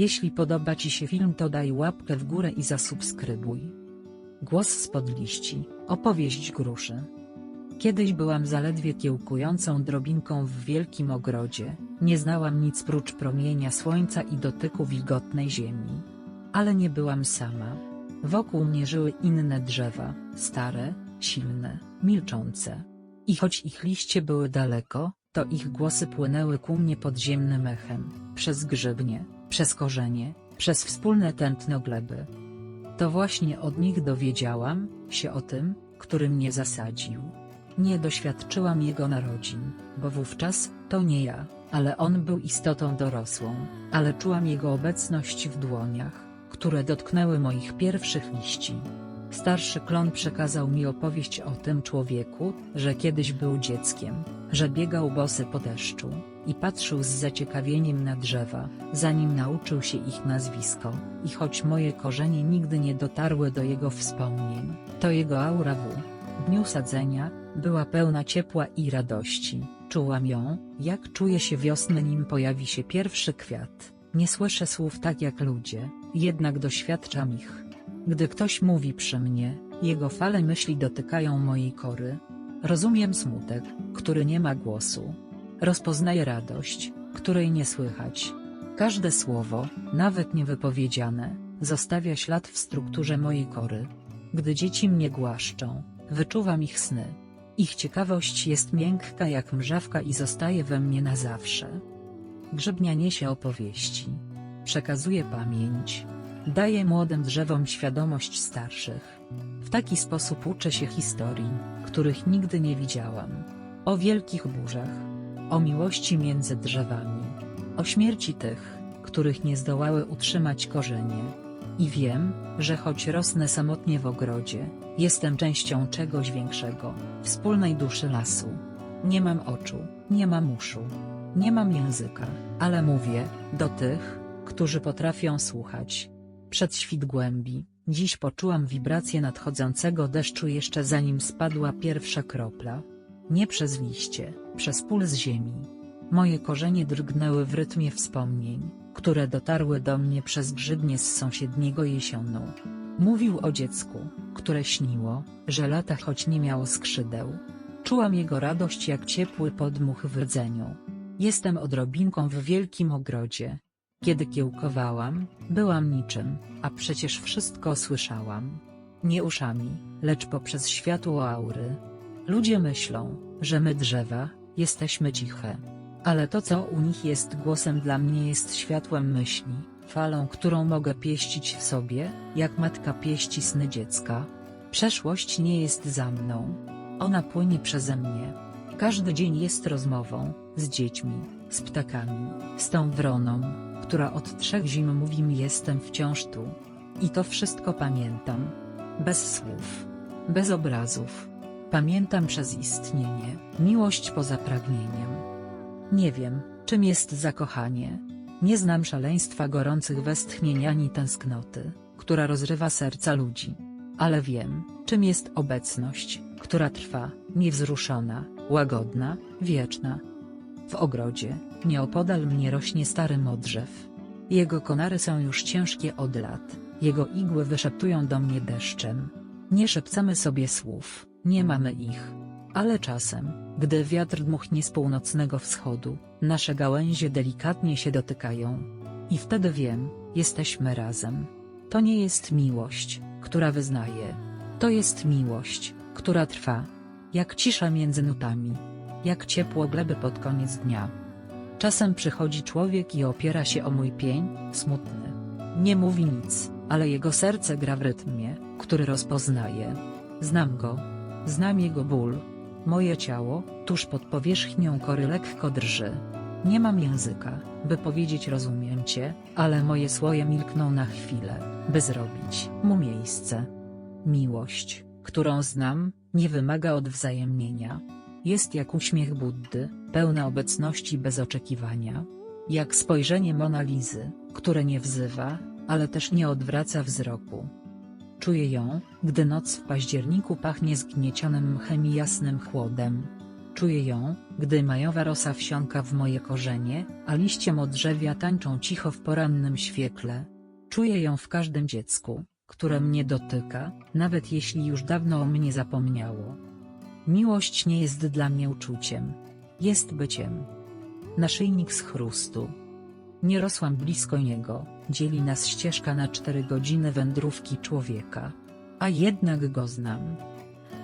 Jeśli podoba Ci się film to daj łapkę w górę i zasubskrybuj. Głos spod liści, opowieść gruszy. Kiedyś byłam zaledwie kiełkującą drobinką w wielkim ogrodzie, nie znałam nic prócz promienia słońca i dotyku wilgotnej ziemi. Ale nie byłam sama. Wokół mnie żyły inne drzewa, stare, silne, milczące. I choć ich liście były daleko, to ich głosy płynęły ku mnie podziemnym echem, przez grzybnie, przez korzenie, przez wspólne tętno gleby. To właśnie od nich dowiedziałam się o tym, który mnie zasadził. Nie doświadczyłam jego narodzin, bo wówczas, to nie ja, ale on był istotą dorosłą, ale czułam jego obecność w dłoniach, które dotknęły moich pierwszych liści. Starszy klon przekazał mi opowieść o tym człowieku, że kiedyś był dzieckiem, że biegał bosy po deszczu i patrzył z zaciekawieniem na drzewa, zanim nauczył się ich nazwisko, i choć moje korzenie nigdy nie dotarły do jego wspomnień, to jego aura w dniu sadzenia, była pełna ciepła i radości, czułam ją, jak czuje się wiosny nim pojawi się pierwszy kwiat, nie słyszę słów tak jak ludzie, jednak doświadczam ich. Gdy ktoś mówi przy mnie, jego fale myśli dotykają mojej kory. Rozumiem smutek, który nie ma głosu. Rozpoznaję radość, której nie słychać. Każde słowo, nawet niewypowiedziane, zostawia ślad w strukturze mojej kory. Gdy dzieci mnie głaszczą, wyczuwam ich sny. Ich ciekawość jest miękka jak mrzawka i zostaje we mnie na zawsze. Grzybnia niesie opowieści. Przekazuje pamięć. Daje młodym drzewom świadomość starszych. W taki sposób uczę się historii, których nigdy nie widziałam. O wielkich burzach. O miłości między drzewami. O śmierci tych, których nie zdołały utrzymać korzenie. I wiem, że choć rosnę samotnie w ogrodzie, jestem częścią czegoś większego, wspólnej duszy lasu. Nie mam oczu, nie mam uszu. Nie mam języka, ale mówię, do tych, którzy potrafią słuchać. Przed świt głębi, dziś poczułam wibrację nadchodzącego deszczu jeszcze zanim spadła pierwsza kropla. Nie przez liście, przez puls ziemi. Moje korzenie drgnęły w rytmie wspomnień, które dotarły do mnie przez grzybnie z sąsiedniego jesionu. Mówił o dziecku, które śniło, że lata choć nie miało skrzydeł. Czułam jego radość jak ciepły podmuch w rdzeniu. Jestem odrobinką w wielkim ogrodzie. Kiedy kiełkowałam, byłam niczym, a przecież wszystko słyszałam. Nie uszami, lecz poprzez światło aury. Ludzie myślą, że my drzewa, jesteśmy ciche. Ale to co u nich jest głosem dla mnie jest światłem myśli, falą którą mogę pieścić w sobie, jak matka pieści sny dziecka. Przeszłość nie jest za mną. Ona płynie przeze mnie. Każdy dzień jest rozmową, z dziećmi, z ptakami, z tą wroną, która od trzech zim mówi mi jestem wciąż tu. I to wszystko pamiętam. Bez słów. Bez obrazów. Pamiętam przez istnienie, miłość poza pragnieniem. Nie wiem, czym jest zakochanie. Nie znam szaleństwa gorących westchnień ani tęsknoty, która rozrywa serca ludzi. Ale wiem, czym jest obecność, która trwa, niewzruszona, łagodna, wieczna. W ogrodzie, nieopodal mnie rośnie stary modrzew. Jego konary są już ciężkie od lat, jego igły wyszeptują do mnie deszczem. Nie szepcamy sobie słów, nie mamy ich. Ale czasem, gdy wiatr dmuchnie z północnego wschodu, nasze gałęzie delikatnie się dotykają. I wtedy wiem, jesteśmy razem. To nie jest miłość, która wyznaje. To jest miłość, która trwa. Jak cisza między nutami. Jak ciepło gleby pod koniec dnia. Czasem przychodzi człowiek i opiera się o mój pień, smutny. Nie mówi nic, ale jego serce gra w rytmie, który rozpoznaje. Znam go. Znam jego ból. Moje ciało, tuż pod powierzchnią kory lekko drży. Nie mam języka, by powiedzieć rozumiem cię, ale moje słoje milkną na chwilę, by zrobić mu miejsce. Miłość, którą znam, nie wymaga odwzajemnienia. Jest jak uśmiech Buddy, pełna obecności bez oczekiwania. Jak spojrzenie Monalizy, które nie wzywa, ale też nie odwraca wzroku. Czuję ją, gdy noc w październiku pachnie zgniecionym mchem i jasnym chłodem. Czuję ją, gdy majowa rosa wsiąka w moje korzenie, a liście modrzewia tańczą cicho w porannym świetle. Czuję ją w każdym dziecku, które mnie dotyka, nawet jeśli już dawno o mnie zapomniało. Miłość nie jest dla mnie uczuciem. Jest byciem. Naszyjnik z chrustu. Nie rosłam blisko niego, dzieli nas ścieżka na cztery godziny wędrówki człowieka. A jednak go znam.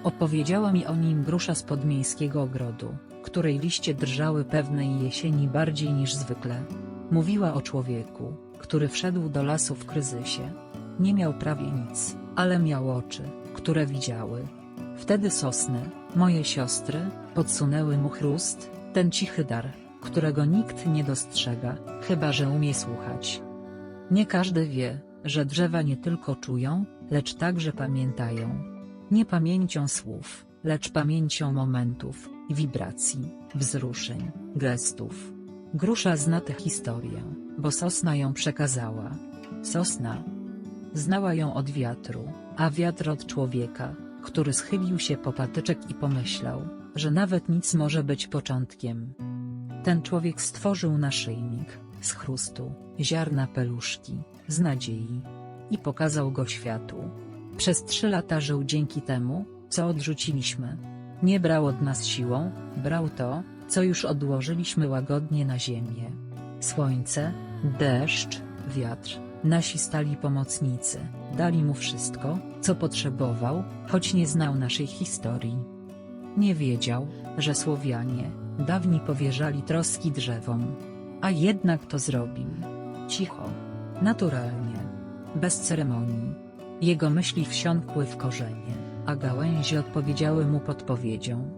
Opowiedziała mi o nim grusza z podmiejskiego ogrodu, której liście drżały pewnej jesieni bardziej niż zwykle. Mówiła o człowieku, który wszedł do lasu w kryzysie. Nie miał prawie nic, ale miał oczy, które widziały. Wtedy sosny, moje siostry, podsunęły mu chrust, ten cichy dar, którego nikt nie dostrzega, chyba że umie słuchać. Nie każdy wie, że drzewa nie tylko czują, lecz także pamiętają. Nie pamięcią słów, lecz pamięcią momentów, wibracji, wzruszeń, gestów. Grusza zna tę historię, bo sosna ją przekazała. Sosna znała ją od wiatru, a wiatr od człowieka, który schylił się po patyczek i pomyślał, że nawet nic może być początkiem. Ten człowiek stworzył naszyjnik, z chrustu, ziarna peluszki, z nadziei. I pokazał go światu. Przez trzy lata żył dzięki temu, co odrzuciliśmy. Nie brał od nas siłą, brał to, co już odłożyliśmy łagodnie na ziemię. Słońce, deszcz, wiatr, nasi stali pomocnicy, dali mu wszystko, co potrzebował, choć nie znał naszej historii. Nie wiedział, że Słowianie, dawni powierzali troski drzewom. A jednak to zrobił. Cicho. Naturalnie. Bez ceremonii. Jego myśli wsiąkły w korzenie, a gałęzie odpowiedziały mu podpowiedzią.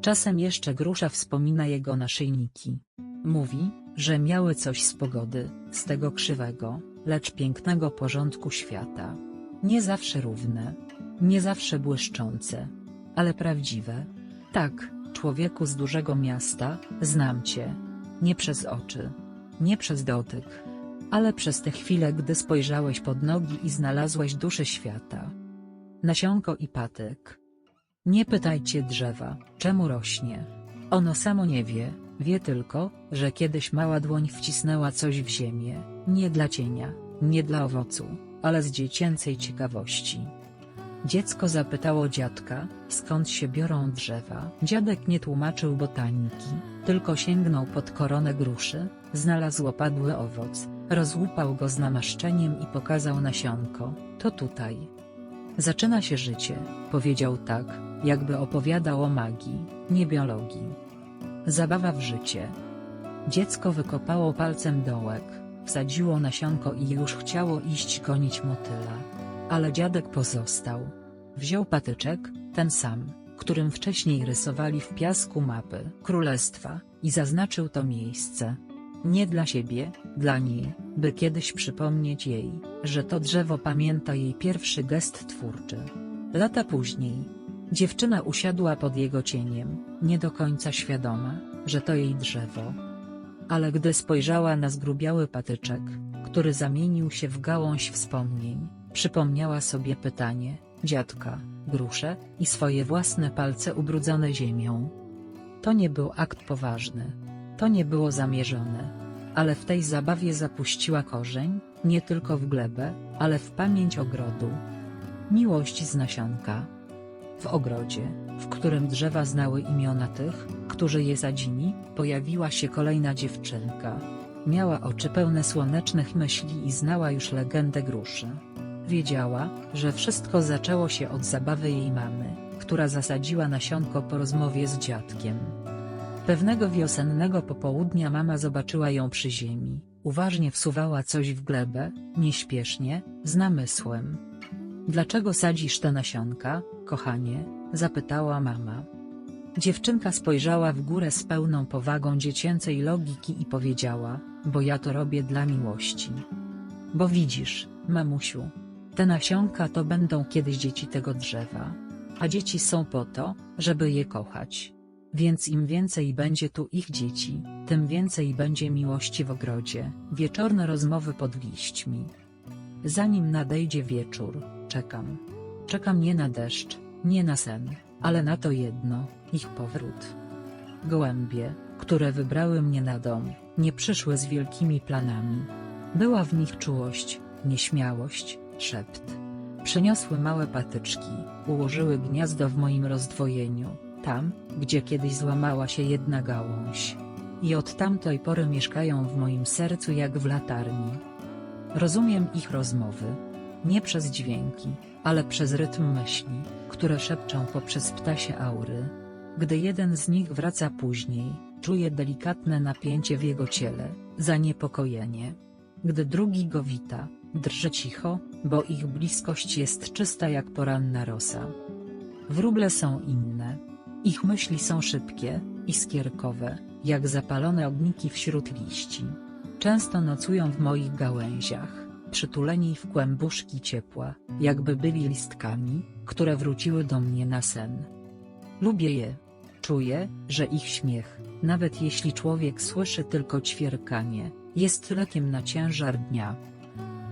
Czasem jeszcze grusza wspomina jego naszyjniki. Mówi, że miały coś z pogody, z tego krzywego, lecz pięknego porządku świata. Nie zawsze równe, nie zawsze błyszczące, ale prawdziwe. Tak, człowieku z dużego miasta, znam cię. Nie przez oczy, nie przez dotyk, ale przez te chwile, gdy spojrzałeś pod nogi i znalazłeś duszę świata. Nasionko i patyk. Nie pytajcie drzewa, czemu rośnie. Ono samo nie wie, wie tylko, że kiedyś mała dłoń wcisnęła coś w ziemię, nie dla cienia, nie dla owocu, ale z dziecięcej ciekawości. Dziecko zapytało dziadka, skąd się biorą drzewa. Dziadek nie tłumaczył botaniki, tylko sięgnął pod koronę gruszy, znalazł opadły owoc, rozłupał go z namaszczeniem i pokazał nasionko, to tutaj. Zaczyna się życie, powiedział tak, jakby opowiadał o magii, nie biologii. Zabawa w życie. Dziecko wykopało palcem dołek, wsadziło nasionko i już chciało iść gonić motyla. Ale dziadek pozostał. Wziął patyczek, ten sam, którym wcześniej rysowali w piasku mapy królestwa, i zaznaczył to miejsce. Nie dla siebie, dla niej, by kiedyś przypomnieć jej, że to drzewo pamięta jej pierwszy gest twórczy. Lata później. Dziewczyna usiadła pod jego cieniem, nie do końca świadoma, że to jej drzewo. Ale gdy spojrzała na zgrubiały patyczek, który zamienił się w gałąź wspomnień, przypomniała sobie pytanie, dziadka, grusze, i swoje własne palce ubrudzone ziemią. To nie był akt poważny. To nie było zamierzone. Ale w tej zabawie zapuściła korzeń, nie tylko w glebę, ale w pamięć ogrodu. Miłość z nasionka. W ogrodzie, w którym drzewa znały imiona tych, którzy je sadzili, pojawiła się kolejna dziewczynka. Miała oczy pełne słonecznych myśli i znała już legendę gruszy. Wiedziała, że wszystko zaczęło się od zabawy jej mamy, która zasadziła nasionko po rozmowie z dziadkiem. Pewnego wiosennego popołudnia mama zobaczyła ją przy ziemi, uważnie wsuwała coś w glebę, nieśpiesznie, z namysłem. Dlaczego sadzisz te nasionka, kochanie? zapytała mama. Dziewczynka spojrzała w górę z pełną powagą dziecięcej logiki i powiedziała, bo ja to robię dla miłości. Bo widzisz, mamusiu, te nasionka to będą kiedyś dzieci tego drzewa. A dzieci są po to, żeby je kochać. Więc im więcej będzie tu ich dzieci, tym więcej będzie miłości w ogrodzie. Wieczorne rozmowy pod liśćmi. Zanim nadejdzie wieczór, czekam. Czekam nie na deszcz, nie na sen, ale na to jedno, ich powrót. Gołębie, które wybrały mnie na dom, nie przyszły z wielkimi planami. Była w nich czułość, nieśmiałość, szept. Przyniosły małe patyczki, ułożyły gniazdo w moim rozdwojeniu, tam, gdzie kiedyś złamała się jedna gałąź. I od tamtej pory mieszkają w moim sercu jak w latarni. Rozumiem ich rozmowy. Nie przez dźwięki, ale przez rytm myśli, które szepczą poprzez ptasie aury. Gdy jeden z nich wraca później, czuję delikatne napięcie w jego ciele, zaniepokojenie. Gdy drugi go wita, drży cicho, bo ich bliskość jest czysta jak poranna rosa. Wróble są inne. Ich myśli są szybkie, iskierkowe, jak zapalone ogniki wśród liści. Często nocują w moich gałęziach, przytuleni w kłębuszki ciepła, jakby byli listkami, które wróciły do mnie na sen. Lubię je. Czuję, że ich śmiech, nawet jeśli człowiek słyszy tylko ćwierkanie, jest lekiem na ciężar dnia.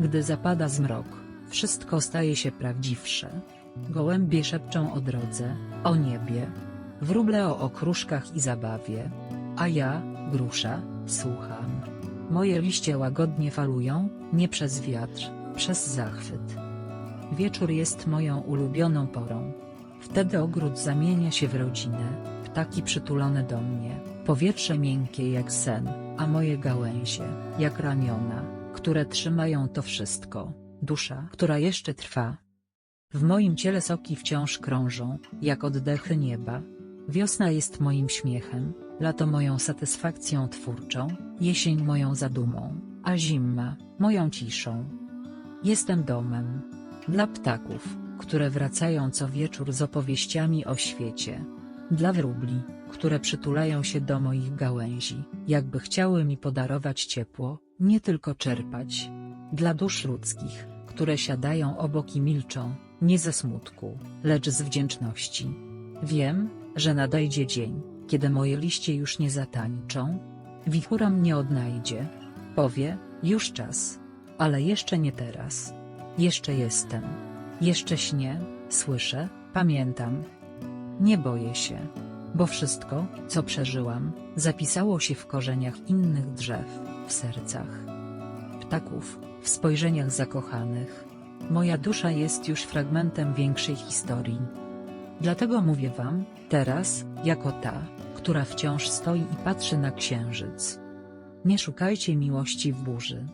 Gdy zapada zmrok, wszystko staje się prawdziwsze. Gołębie szepczą o drodze, o niebie. Wróble o okruszkach i zabawie. A ja, grusza, słucham. Moje liście łagodnie falują, nie przez wiatr, przez zachwyt. Wieczór jest moją ulubioną porą. Wtedy ogród zamienia się w rodzinę, ptaki przytulone do mnie, powietrze miękkie jak sen, a moje gałęzie, jak ramiona, które trzymają to wszystko, dusza, która jeszcze trwa. W moim ciele soki wciąż krążą, jak oddechy nieba. Wiosna jest moim śmiechem, lato moją satysfakcją twórczą, jesień moją zadumą, a zima moją ciszą. Jestem domem dla ptaków, które wracają co wieczór z opowieściami o świecie. Dla wróbli, które przytulają się do moich gałęzi, jakby chciały mi podarować ciepło, nie tylko czerpać. Dla dusz ludzkich, które siadają obok i milczą, nie ze smutku, lecz z wdzięczności. Wiem, że nadejdzie dzień, kiedy moje liście już nie zatańczą. Wichura mnie odnajdzie. Powie, już czas. Ale jeszcze nie teraz. Jeszcze jestem. Jeszcze śnię, słyszę, pamiętam. Nie boję się. Bo wszystko, co przeżyłam, zapisało się w korzeniach innych drzew, w sercach ptaków, w spojrzeniach zakochanych. Moja dusza jest już fragmentem większej historii. Dlatego mówię wam, teraz, jako ta, która wciąż stoi i patrzy na księżyc. Nie szukajcie miłości w burzy.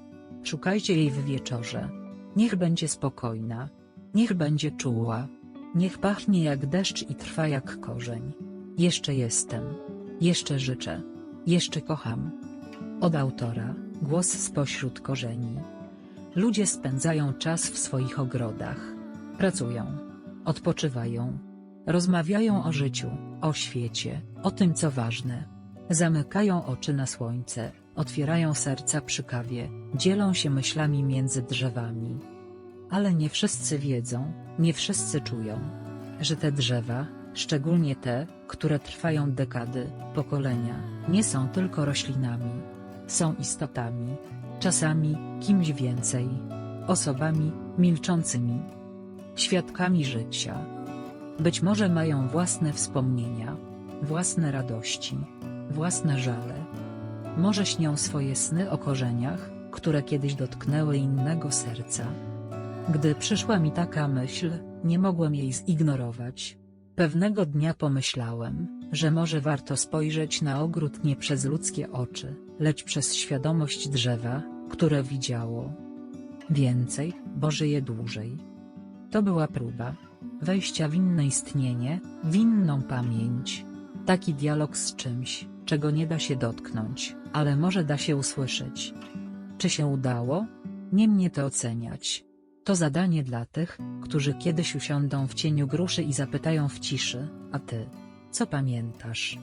Szukajcie jej w wieczorze. Niech będzie spokojna. Niech będzie czuła. Niech pachnie jak deszcz i trwa jak korzeń. Jeszcze jestem. Jeszcze życzę. Jeszcze kocham. Od autora, głos spośród korzeni. Ludzie spędzają czas w swoich ogrodach. Pracują. Odpoczywają. Rozmawiają o życiu, o świecie, o tym co ważne. Zamykają oczy na słońce, otwierają serca przy kawie, dzielą się myślami między drzewami. Ale nie wszyscy wiedzą, nie wszyscy czują, że te drzewa, szczególnie te, które trwają dekady, pokolenia, nie są tylko roślinami. Są istotami, czasami kimś więcej, osobami milczącymi, świadkami życia. Być może mają własne wspomnienia, własne radości, własne żale. Może śnią swoje sny o korzeniach, które kiedyś dotknęły innego serca. Gdy przyszła mi taka myśl, nie mogłem jej zignorować. Pewnego dnia pomyślałem, że może warto spojrzeć na ogród nie przez ludzkie oczy, lecz przez świadomość drzewa, które widziało. Więcej, bo żyje dłużej. To była próba wejścia w inne istnienie, w inną pamięć. Taki dialog z czymś, czego nie da się dotknąć, ale może da się usłyszeć. Czy się udało? Nie mnie to oceniać. To zadanie dla tych, którzy kiedyś usiądą w cieniu gruszy i zapytają w ciszy, a ty, co pamiętasz?